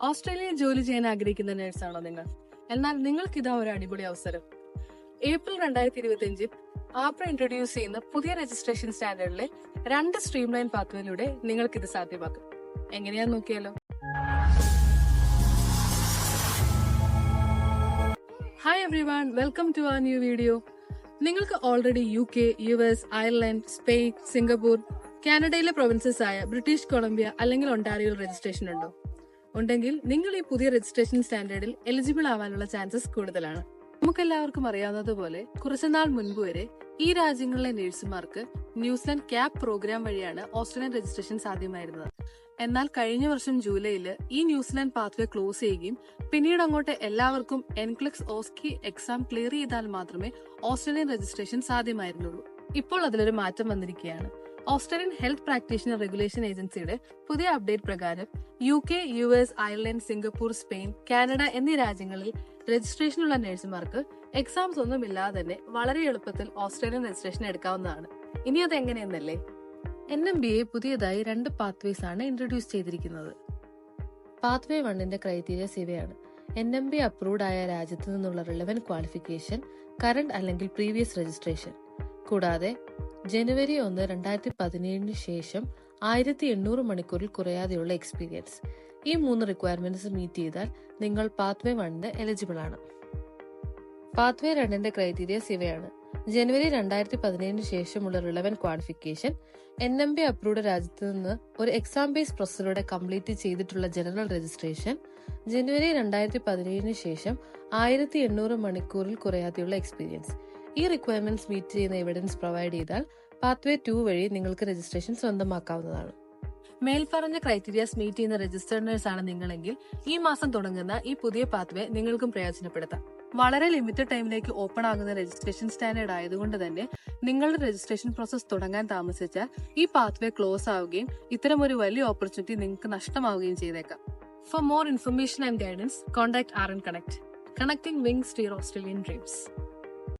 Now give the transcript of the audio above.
ഓസ്ട്രേലിയയിൽ ജോലി ചെയ്യാൻ ആഗ്രഹിക്കുന്ന നേഴ്സാണോ നിങ്ങൾ? എന്നാൽ നിങ്ങൾക്ക് ഇതാ ഒരു അടിപൊളി അവസരം. ഏപ്രിൽ രണ്ടായിരത്തി ഇരുപത്തി അഞ്ചിൽ ആപ്ര ഇൻട്രൊഡ്യൂസ് ചെയ്യുന്ന പുതിയ രജിസ്ട്രേഷൻ സ്റ്റാൻഡേർഡിലെ രണ്ട് സ്ട്രീം ലൈൻ പാത്വയിലൂടെ നിങ്ങൾക്ക് ഇത് സാധ്യമാക്കും. എങ്ങനെയാന്ന് നോക്കിയാലോ? Hi everyone welcome to our new video നിങ്ങൾക്ക് already U K U S Ireland Spain Singapore കാനഡയിലെ പ്രൊവിൻസസ് ആയ ബ്രിട്ടീഷ് കൊളംബിയ അല്ലെങ്കിൽ ഒണ്ടാരിയോയിൽ രജിസ്ട്രേഷൻ ഉണ്ടോ? ഉണ്ടെങ്കിൽ നിങ്ങൾ ഈ പുതിയ രജിസ്ട്രേഷൻ സ്റ്റാൻഡേർഡിൽ എലിജിബിൾ ആവാനുള്ള ചാൻസസ് കൂടുതലാണ്. നമുക്കെല്ലാവർക്കും അറിയാവുന്നതുപോലെ കുറച്ചുനാൾ മുൻപ് വരെ ഈ രാജ്യങ്ങളിലെ നഴ്സുമാർക്ക് ന്യൂസിലാൻഡ് ക്യാപ് പ്രോഗ്രാം വഴിയാണ് ഓസ്ട്രേലിയൻ രജിസ്ട്രേഷൻ സാധ്യമായിരുന്നത്. എന്നാൽ കഴിഞ്ഞ വർഷം ജൂലൈയിൽ ഈ ന്യൂസിലാൻഡ് പാത്വേ ക്ലോസ് ചെയ്യുകയും പിന്നീട് അങ്ങോട്ട് എല്ലാവർക്കും എൻക്ലക്സ് ഓസ്കി എക്സാം ക്ലിയർ ചെയ്താൽ മാത്രമേ ഓസ്ട്രേലിയൻ രജിസ്ട്രേഷൻ സാധ്യമായിരുന്നുള്ളൂ. ഇപ്പോൾ അതിലൊരു മാറ്റം വന്നിരിക്കുകയാണ്. ഓസ്ട്രേലിയൻ ഹെൽത്ത് പ്രാക്ടീഷണർ റെഗുലേഷൻ ഏജൻസിയുടെ പുതിയ അപ്ഡേറ്റ് പ്രകാരം U K U S Ireland Singapore Spain Canada എന്നീ രാജ്യങ്ങളിൽ രജിസ്ട്രേഷനുള്ള നഴ്സുമാർക്ക് എക്സാംസ് ഒന്നും ഇല്ലാതെ തന്നെ വളരെ എളുപ്പത്തിൽ ഓസ്ട്രേലിയൻ രജിസ്ട്രേഷൻ എടുക്കാവുന്നതാണ്. ഇനി അത് എങ്ങനെയെന്നല്ലേ? എൻ എം ബി എ പുതിയതായി രണ്ട് പാത്വേസ് ആണ് ഇൻട്രൊഡ്യൂസ് ചെയ്തിരിക്കുന്നത്. പാത്വേ വണ്ണിന്റെ ക്രൈറ്റീരിയസ് ഇവയാണ്. എൻ എം ബി അപ്രൂവ്ഡ് ആയ രാജ്യത്തു നിന്നുള്ള റിലവൻ ക്വാളിഫിക്കേഷൻ കറണ്ട് അല്ലെങ്കിൽ പ്രീവിയസ് രജിസ്ട്രേഷൻ കൂടാതെ ജനുവരി ഒന്ന് രണ്ടായിരത്തി പതിനേഴിന് ശേഷം ആയിരത്തി എണ്ണൂറ് മണിക്കൂറിൽ കുറയാതെയുള്ള എക്സ്പീരിയൻസ് ഈ മൂന്ന് റിക്വയർമെന്റ്സ് മീറ്റ് ചെയ്താൽ നിങ്ങൾ പാത്വേ വണ്ണിന് എലിജിബിൾ ആണ്. പാത്വേ രണ്ടിന്റെ ക്രൈറ്റീരിയസ് ഇവയാണ്. ജനുവരി രണ്ടായിരത്തി പതിനേഴിന് ശേഷമുള്ള relevant qualification N M B approved രാജ്യത്ത് നിന്ന് ഒരു എക്സാം ബേസ് പ്രോസസ്സിലൂടെ കംപ്ലീറ്റ് ചെയ്തിട്ടുള്ള ജനറൽ രജിസ്ട്രേഷൻ ജനുവരി രണ്ടായിരത്തി പതിനേഴിന് ശേഷം ആയിരത്തി എണ്ണൂറ് മണിക്കൂറിൽ കുറയാതെയുള്ള എക്സ്പീരിയൻസ് ഈ റിക്വയർമെന്റ്സ് മീറ്റ് ചെയ്യുന്ന എവിഡൻസ് പ്രൊവൈഡ് ചെയ്താൽ പാത്വേ ടു വഴി നിങ്ങൾക്ക് രജിസ്ട്രേഷൻ സ്വന്തമാക്കാവുന്നതാണ്. മേൽപ്പറഞ്ഞ ക്രൈറ്റീരിയാസ് മീറ്റ് ചെയ്യുന്ന രജിസ്റ്റേർഡേഴ്സ് ആണ് നിങ്ങളെങ്കിൽ ഈ മാസം തുടങ്ങുന്ന ഈ പുതിയ പാത്വേ നിങ്ങൾക്കും പ്രയോജനപ്പെടുത്താം. വളരെ ലിമിറ്റഡ് ടൈമിലേക്ക് ഓപ്പൺ ആകുന്ന രജിസ്ട്രേഷൻ സ്റ്റാൻഡേർഡ് ആയതുകൊണ്ട് തന്നെ നിങ്ങളുടെ രജിസ്ട്രേഷൻ പ്രോസസ് തുടങ്ങാൻ താമസിച്ചാൽ ഈ പാത്വേ ക്ലോസ് ആവുകയും ഇത്തരം ഒരു വലിയ ഓപ്പർച്യൂണിറ്റി നിങ്ങൾക്ക് നഷ്ടമാവുകയും ചെയ്തേക്കാം. For more information and guidance contact our and connect connecting wings to Australian dreams